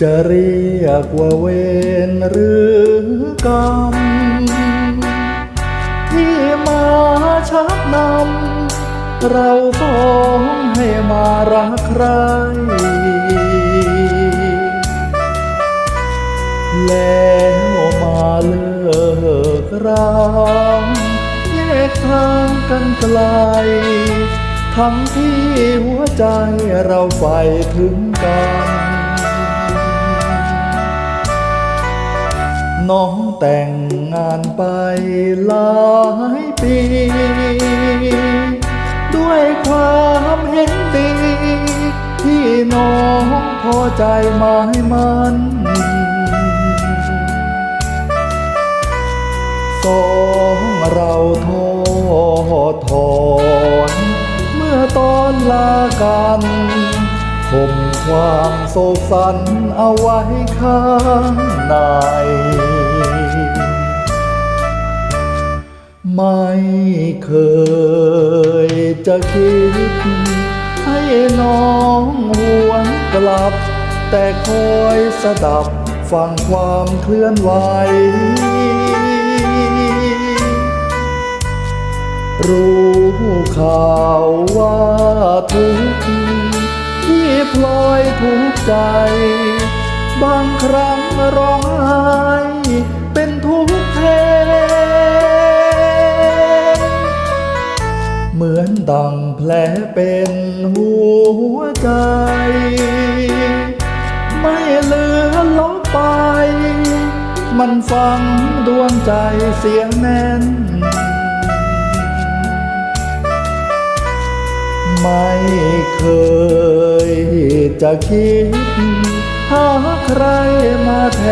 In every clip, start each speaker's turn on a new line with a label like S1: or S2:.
S1: จะเรียกว่าเวรหรือกรรม ที่มาชักนำ เราฟ้องให้มารักใคร แล้วมาเลิกรางแยกทางกันไกล ทั้งที่หัวใจเราใฝ่ถึงกัน น้องแต่งงานไปหลายปี ด้วยความเห็นดี ที่น้องพอใจหมายมันสองเราทอถอน เมื่อตอนลากันข่ม ความโศกสันเอาไว้ข้างในไม่เคยจะคิด ให้น้องหวนกลับ แต่คอยสดับฟังความเคลื่อนไหว รู้ข่าวว่าทุกข์ ที่พลอยทุกใจ บางครั้งร้องไห้เป็นทุกข์แทนเหมือนดังแผลเป็นหัวใจ ไม่เหลือลบไป มันฟังดวงใจเสียแน่นไม่เคย จะคิดหาใครมาแท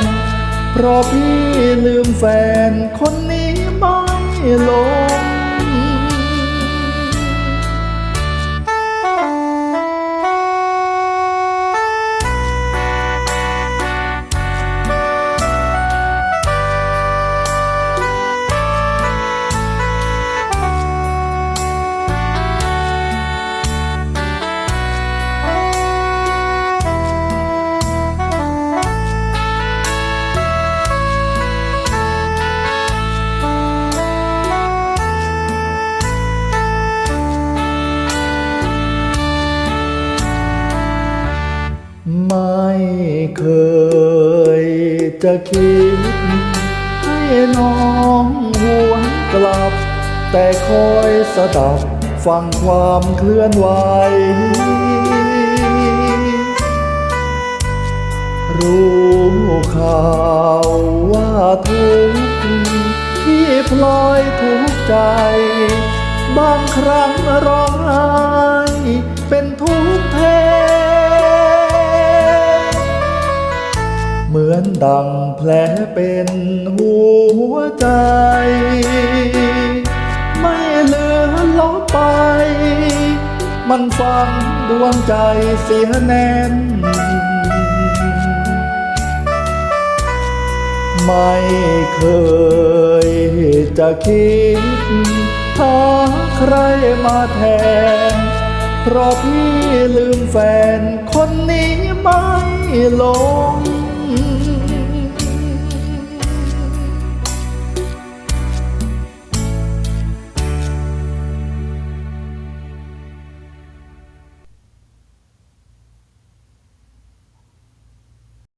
S1: น เพราะพี่ลืมแฟนคนนี้ไม่ลง จะคิด ให้น้องหวนกลับ แต่คอยสดับฟังความเคลื่อนไหว รู้ข่าวว่าทุกที่พลอยทุกใจ บางครั้งร้องไห้เป็นทุก ดังแผลเป็นหัวใจ ไม่เหลือลบไป มันฟังดวงใจเสียแน่น ไม่เคยจะคิดหาใครมาแทน เพราะพี่ลืมแฟนคนนี้ไม่ลง